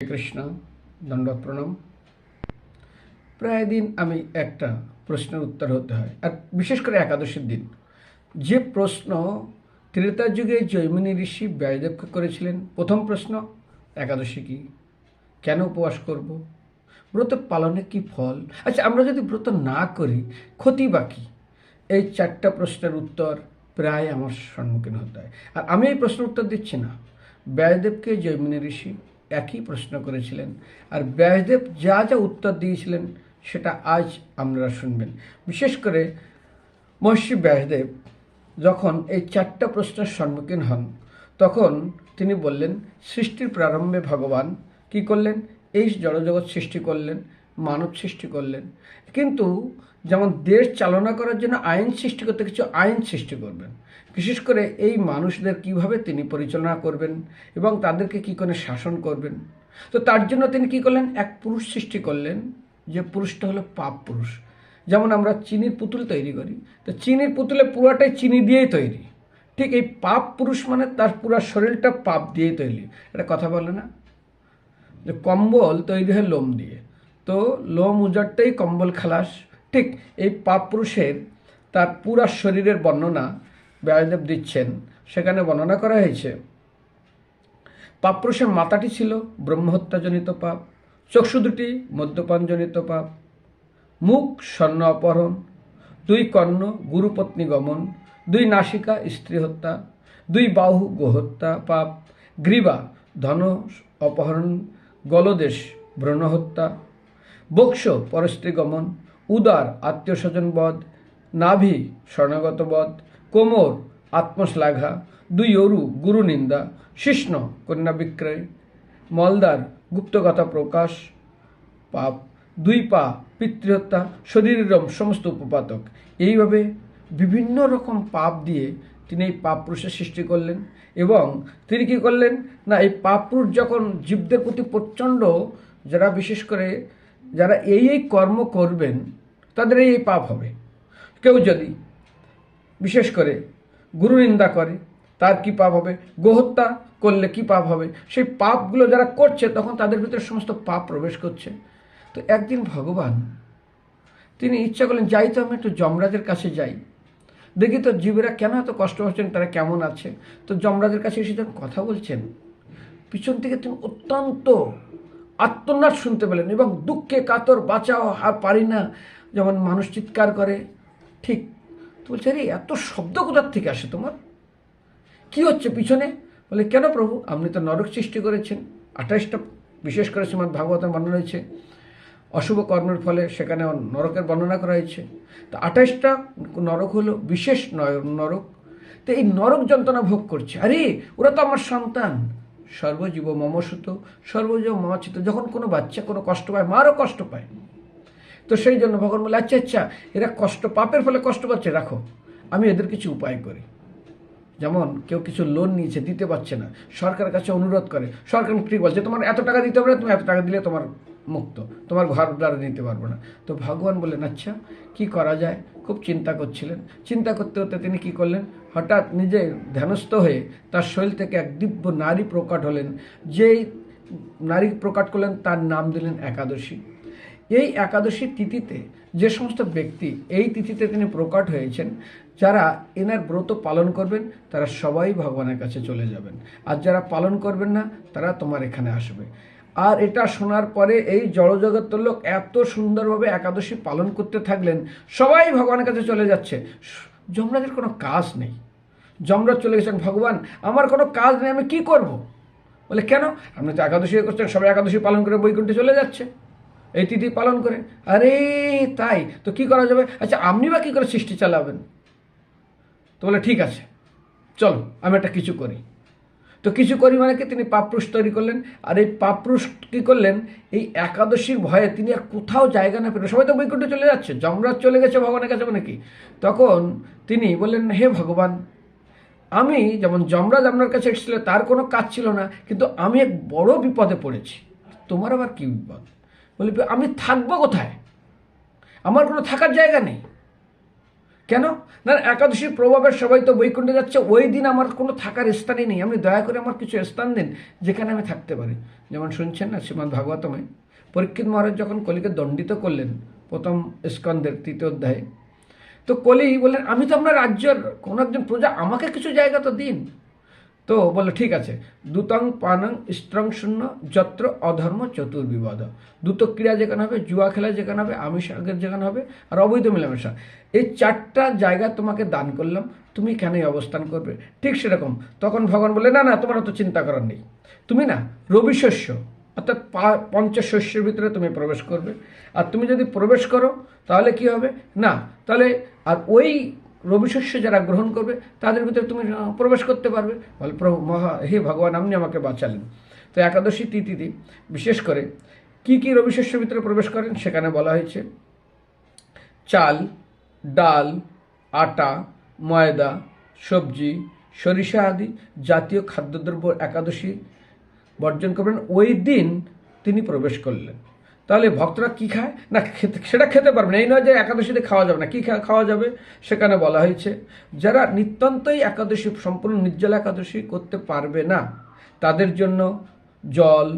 কৃষ্ণ দণ্ডত প্রণাম প্রায় দিন আমি একটা প্রশ্নের উত্তর হতে হয়, আর বিশেষ করে একাদশীর দিন। যে প্রশ্ন ত্রেতা যুগে জৈমিনী ঋষি ব্যায়দেবকে করেছিলেন, প্রথম প্রশ্ন, একাদশী কি? কেন উপবাস করব? ব্রত পালনে কি ফল? আচ্ছা আমরা যদি ব্রত না করি, ক্ষতি বা এই চারটা প্রশ্নের উত্তর প্রায় আমার সম্মুখীন হতে হয়। আর আমি এই প্রশ্নের উত্তর দিচ্ছি না। ব্যাসদেবকে জৈমিনী ঋষি একই প্রশ্ন করেছিলেন। আর ব্যাসদেব যা যা উত্তর দিয়েছিলেন, সেটা আজ আপনারা শুনবেন। বিশেষ করে মহর্ষি ব্যাসদেব যখন এই চারটা প্রশ্নের সম্মুখীন হন, তখন তিনি বললেন, সৃষ্টির প্রারম্ভে ভগবান কি করলেন? এই জড়জগৎ সৃষ্টি করলেন, মানব সৃষ্টি করলেন। কিন্তু যেমন দেশ চালনা করার জন্য আইন সৃষ্টি করতে কিছু আইন সৃষ্টি করবেন বিশেষ করে এই মানুষদের কীভাবে তিনি পরিচালনা করবেন এবং তাদেরকে কি করে শাসন করবেন? তো তার জন্য তিনি কি করলেন? এক পুরুষ সৃষ্টি করলেন, যে পুরুষটা হলো পাপ পুরুষ। যেমন আমরা চিনির পুতুল তৈরি করি, তো চিনির পুতুলে পুরোটাই চিনি দিয়েই তৈরি। ঠিক এই পাপ পুরুষ মানে তার পুরো শরীরটা পাপ দিয়েই তৈরি। এটা কথা বলে না? যে কম্বল তৈরি হয় লোম দিয়ে। তো লোম উজাড়তেই কম্বল খালাস। ঠিক এই পাপ পুরুষের তার পুরা শরীরের বর্ণনা ব্যাসদেব দিচ্ছেন। সেখানে বর্ণনা করা হয়েছে, পাপপুরুষের মাতাটি ছিল ব্রহ্মহত্যাজনিত পাপ, চক্ষু দুটি মদ্যপানজনিত পাপ, মুখ স্বর্ণ অপহরণ, দুই কর্ণ গুরুপত্নী গমন, দুই নাসিকা স্ত্রী হত্যা, দুই বাহু গোহত্যা পাপ, গ্রীবা ধন অপহরণ, গলদেশ ভ্রণ হত্যা বক্ষ পরস্ত্রী গমন, উদার আত্মীয় স্বজন বধ, নাভি স্বর্ণগত বধ কোমর, আত্মশ্লাঘা, দুই অরু, গুরু নিন্দা, শিষ্ণ, কন্যা বিক্রয় মলদার গুপ্তকথা প্রকাশ, পাপ, দুই পা, পিতৃহত্যা, শরীরের সমস্ত উপপাতক। এইভাবে বিভিন্ন রকম পাপ দিয়ে তিনি এই পাপ পুরুষের সৃষ্টি করলেন এবং তিনি কি করলেন? না, এই পাপ পুরুষ যখন জীবদের প্রতি প্রচণ্ড, যারা বিশেষ করে যারা এই এই কর্ম করবেন, তাদের এই পাপ হবে। কেউ যদি বিশেষ করে গুরু নিন্দা করে, তার কি পাপ হবে? গোহত্যা করলে কি পাপ হবে? সেই পাপগুলো যারা করছে, তখন তাদের ভিতরে সমস্ত পাপ প্রবেশ করছে। তো একদিন ভগবান, তিনি ইচ্ছা করলেন, যাই তো আমি একটু যমরাজের কাছে যাই। দেখি তো জীবেরা কেন এত কষ্ট হচ্ছেন, তারা কেমন আছে? তো যমরাজের কাছে এসে যখন কথা বলছেন, পিছন থেকে তিনি অত্যন্ত আত্মনাদ শুনতে পেলেন এবং দুঃখে কাতর, বাঁচাও আর পারি না। যেমন মানুষ চিৎকার করে, ঠিক বলছে আরে এত শব্দ কোথার থেকে আসে তোমার? কি হচ্ছে পিছনে? বলে, কেন প্রভু? আপনি তো নরক সৃষ্টি করেছেন। আঠাশটা বিশেষ করে শ্রীমদ ভাগবতের বর্ণনা রয়েছে। অশুভ কর্মের ফলে সেখানে নরকের বর্ণনা করা হয়েছে। তো আঠাশটা নরক হলো বিশেষ নরক। তো এই নরক যন্ত্রণা ভোগ করছে। আরে, ওরা তো আমার সন্তান। সর্বজীব মমসুত, সর্বজীব মমাচিত। যখন কোনো বাচ্চা কোনো কষ্ট পায়, মারও কষ্ট পায়। তো সেই জন্য ভগবান বলে আচ্ছা আচ্ছা এরা কষ্ট পাপের ফলে কষ্ট পাচ্ছে রাখো। আমি এদের কিছু উপায় করি। যেমন কেউ কিছু লোন নিয়েছে দিতে পারছে না সরকারের কাছে অনুরোধ করে সরকার ঠিক বলছে তোমার এত টাকা দিতে না, তুমি এত টাকা দিলে তোমার মুক্ত তোমার ঘর দ্বারা দিতে পারব না। তো ভগবান বললেন আচ্ছা কি করা যায়? খুব চিন্তা করছিলেন। চিন্তা করতে করতে তিনি কি করলেন? হঠাৎ নিজে ধ্যানস্থ হয়ে তার শরীর থেকে এক দিব্য নারী প্রকট হলেন। যেই নারী প্রকট করলেন তার নাম দিলেন একাদশী। এই একাদশীর তিথিতে যে সমস্ত ব্যক্তি এই তিথিতে তিনি প্রকট হয়েছেন, যারা এনার ব্রত পালন করবেন, তারা সবাই ভগবানের কাছে চলে যাবেন। আর যারা পালন করবেন না, তারা তোমার এখানে আসবে। আর এটা শোনার পরে এই জড়জগতের লোক এত সুন্দরভাবে একাদশী পালন করতে থাকলেন, সবাই ভগবানের কাছে চলে যাচ্ছে। যমরাজের কোনো কাজ নেই। যমরাজ চলে গেছেন, ভগবান, আমার কোনো কাজ নেই, আমি কি করব? বলে, কেন? আপনি তো একাদশী করছেন, সবাই একাদশী পালন করে বৈকুণ্ঠে চলে যাচ্ছে। এই তিথি পালন করে। আরে, তাই? তো কি করা যাবে? আচ্ছা আপনি বা কী করে সৃষ্টি চালাবেন? তো বলে, ঠিক আছে, চলো, আমি একটা কিছু করি। তো কিছু করি মানে কি? তিনি পাপরুষ তৈরি করলেন। আর এই পাপরুষ কী করলেন? এই একাদশীর ভয়ে তিনি আর কোথাও জায়গা না পেলেন। সবাই তো বৈকুণ্ঠে চলে যাচ্ছে। যমরাজ চলে গেছে ভগবানের কাছে মানে কি? তখন তিনি বললেন, হে ভগবান, আমি যেমন যমরাজ আপনার কাছে এসেছিল, তার কোনো কাজ ছিল না, কিন্তু আমি এক বড় বিপদে পড়েছি। তোমার আবার কী বিপদ? বলি, আমি থাকব কোথায়? আমার কোনো থাকার জায়গা নেই। কেন? না একাদশীর প্রভাবের সবাই তো বৈকুণ্ঠে যাচ্ছে, ওই দিন আমার কোনো থাকার স্থানই নেই। আপনি দয়া করে আমার কিছু স্থান দিন, যেখানে আমি থাকতে পারি। যেমন শুনছেন না শ্রীমদ ভাগবতমে পরীক্ষিত মহারাজ যখন কলিকে দণ্ডিত করলেন, প্রথম স্কন্দের তৃতীয় অধ্যায়ে, তো কলি বললেন, আমি তো আপনার রাজ্যের কোনো একজন প্রজা, আমাকে কিছু জায়গা তো দিন। তো বলল, ঠিক আছে। দুতং পানং স্ত্রং শূন্য যত্র অধর্ম চতুর্বিবাদ। দ্রুত ক্রিয়া যেখানে হবে, জুয়া খেলা যেখানে হবে, আমিষ যেখানে হবে, আর অবৈধ মেলামেশা। এই চারটা জায়গা তোমাকে দান করলাম, তুমি কেন অবস্থান করবে? ঠিক সেরকম। তখন ভগবান বলে না না, তোমার অত চিন্তা করার নেই। তুমি না, রবি শস্য, অর্থাৎ পঞ্চশস্যের ভিতরে তুমি প্রবেশ করবে। আর তুমি যদি প্রবেশ করো, তাহলে কি হবে? না, তাহলে, আর ওই রবিশস্য যারা গ্রহণ করবে, তাদের ভিতরে তুমি প্রবেশ করতে পারবে। বলে মহা, হে ভগবান, আপনি আমাকে বাঁচালেন। তো একাদশী তিথিতে, বিশেষ করে, কি কি রবিশস্যের ভিতরে প্রবেশ করেন, সেখানে বলা হয়েছে, চাল, ডাল, আটা, ময়দা, সবজি, সরিষা আদি জাতীয় খাদ্যদ্রব্য একাদশী বর্জন করবেন। ওই দিন তিনি প্রবেশ করলেন। তাহলে ভক্তরা কি খায়? না সেটা খেতে পারবে না। এই নয় যে একাদশীতে খাওয়া যাবে না। কী খাওয়া যাবে? সেখানে বলা হয়েছে, যারা নিত্যন্তই একাদশী, সম্পূর্ণ নির্জল একাদশী করতে পারবে না, তাদের জন্য জল,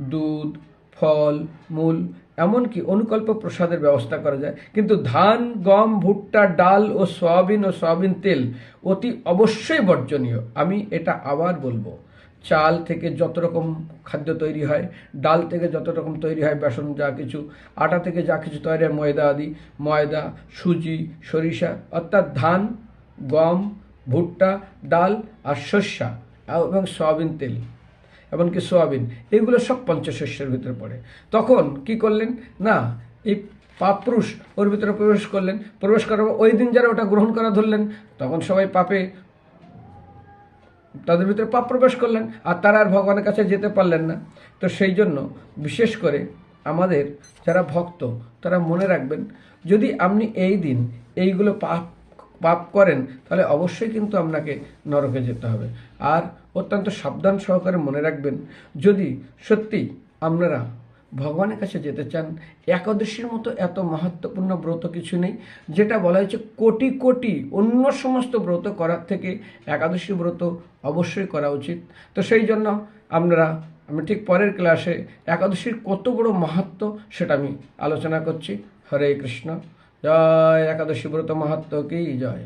দুধ, ফল, মূল, এমনকি অনুকল্প প্রসাদের ব্যবস্থা করা যায়। কিন্তু ধান, গম, ভুট্টা, ডাল ও সয়াবিন ও সয়াবিন তেল অতি অবশ্যই বর্জনীয়। আমি এটা আবার বলব। চাল থেকে যত রকম খাদ্য তৈরি হয়, ডাল থেকে যত রকম তৈরি হয়, বেসন যা কিছু, আটা থেকে যা কিছু তৈরি হয়, ময়দা আদি, ময়দা, সুজি, সরিষা, অর্থাৎ ধান, গম, ভুট্টা, ডাল আর শস্যা এবং সয়াবিন তেল, এমনকি সোয়াবিন, এগুলো সব পঞ্চশস্যের ভিতরে পড়ে। তখন কি করলেন? না, এই পাপপুরুষ ওর ভিতরে প্রবেশ করলেন। প্রবেশ করার ওই দিন যারা ওটা গ্রহণ করা ধরলেন, তখন সবাই পাপে তাদের ভিতরে পাপ প্রবেশ করলেন, আর তারা আর ভগবানের কাছে যেতে পারলেন না। তো সেই জন্য বিশেষ করে আমাদের যারা ভক্ত, তারা মনে রাখবেন, যদি আপনি এই দিন এইগুলো পাপ পাপ করেন, তাহলে অবশ্যই কিন্তু আপনাকে নরকে যেতে হবে। আর অত্যন্ত সাবধান সহকারে মনে রাখবেন, যদি সত্যি আপনারা ভগবানের কাছে যেতে চান, একাদশীর মতো এত মাহাত্মপূর্ণ ব্রত কিছু নেই, যেটা বলা হয়েছে কোটি কোটি অন্য সমস্ত ব্রত করার থেকে একাদশী ব্রত অবশ্যই করা উচিত। তো সেই জন্য আপনারা, আমি ঠিক পরের ক্লাসে একাদশীর কত বড় মাহাত্ম সেটা আমি আলোচনা করছি। হরে কৃষ্ণ। জয় একাদশী ব্রত মাহাত্ম কি? জয়।